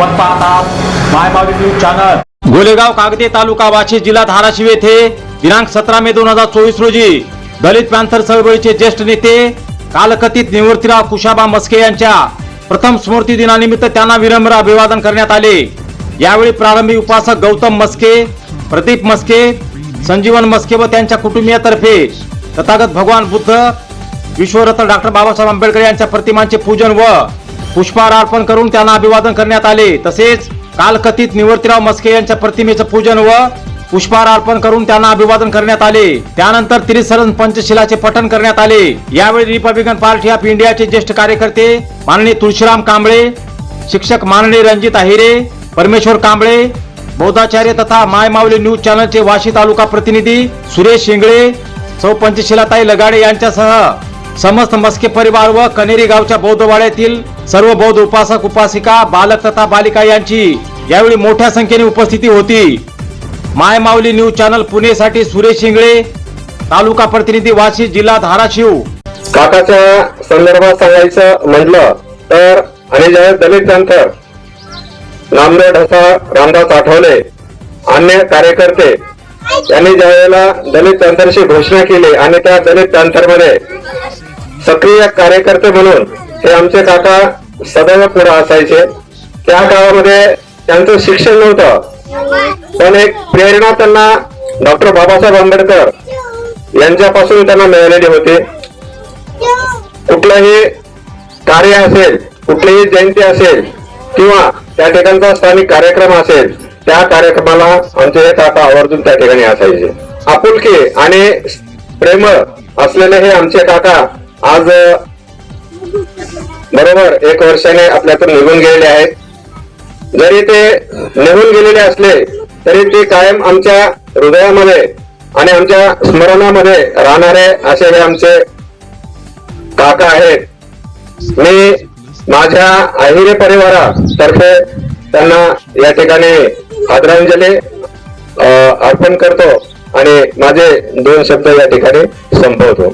आपण पाहतात my news channel Golegaon कागदे तालुका वाशी जिल्हा धाराशिव येथे दिनांक सतरा मे दोन हजार चोवीस रोजी दलित पॅन्थर चळवळीचे ज्येष्ठ नेते कालकथित निवृत्तीराव कुशाबा मस्के यांच्या प्रथम स्मृती दिनानिमित्त त्यांना विनम्र अभिवादन करण्यात आले. यावेळी प्रारंभी उपासक गौतम मस्के प्रदीप मस्के संजीवन मस्के व त्यांच्या कुटुंबियातर्फे तथागत भगवान बुद्ध विश्वरत्न डॉक्टर बाबासाहेब आंबेडकर यांच्या प्रतिमांचे पूजन व पुष्पहार अर्पण करून त्यांना अभिवादन करण्यात आले. तसेच कालकथित निवृत्तीराव मस्के यांच्या प्रतिमेचं पूजन व पुष्पहार अर्पण करून त्यांना अभिवादन करण्यात आले. त्यानंतर त्रिसरण पंचशिलाचे पठण करण्यात आले. यावेळी रिपब्लिकन पार्टी ऑफ इंडियाचे ज्येष्ठ कार्यकर्ते माननीय तुळशीराम कांबळे शिक्षक माननीय रणजित अहिरे परमेश्वर कांबळे बौद्धाचार्य तथा माय माऊली न्यूज चॅनलचे वाशी तालुका प्रतिनिधी सुरेश शिंगळे सौ पंचशिलाताई लगाडे यांच्यासह समस्त मस्के परिवार व कनेरी गावच्या बौद्धवाड्यातील सर्व बौद्ध उपासक उपासिका बालक तथा बालिका यांची यावेळी मोठ्या संख्येने उपस्थिती होती. माय माऊली न्यूज चॅनल पुणेसाठी सुरेश शिंगळे तालुका प्रतिनिधी वाशी जिल्हा धाराशिव. काकाच्या संदर्भात सांगायचं म्हटलं तर आणि ज्यावेळेस दलित नंतर नामदेव ढसा रामदास आठवले अन्य कार्यकर्ते यांनी ज्या वेळेला दलित तंत्रशी घोषणा केली आणि त्या दलित तंत्रमध्ये सक्रिय कार्यकर्ते म्हणून हे आमचे काका सदैव पुढे असायचे. त्या काळामध्ये त्यांचं शिक्षण नव्हतं. पण एक प्रेरणा त्यांना डॉक्टर बाबासाहेब आंबेडकर यांच्यापासून त्यांना मिळालेली होती. कुठलंही कार्य असेल कुठलीही जयंती असेल किंवा त्या ठिकाणचा स्थानिक कार्यक्रम असेल त्या कार्यक्रमाला आमचे हे काका आवर्जून त्या ठिकाणी असायचे. आपुलकी आणि प्रेमळ असलेले हे आमचे काका आज बरोबर एक वर्षाने आपल्यातून निघून गेलेले आहेत. जरी ते निघून गेलेले असले तरी ते कायम आमच्या हृदयामध्ये आणि आमच्या स्मरणामध्ये राहणारे असे हे आमचे काका आहेत. मी माझ्या अहिरे परिवारातर्फे त्यांना या ठिकाणी आदरांजली अर्पण करतो आणि माझे दोन शब्द या ठिकाणी संपवतो.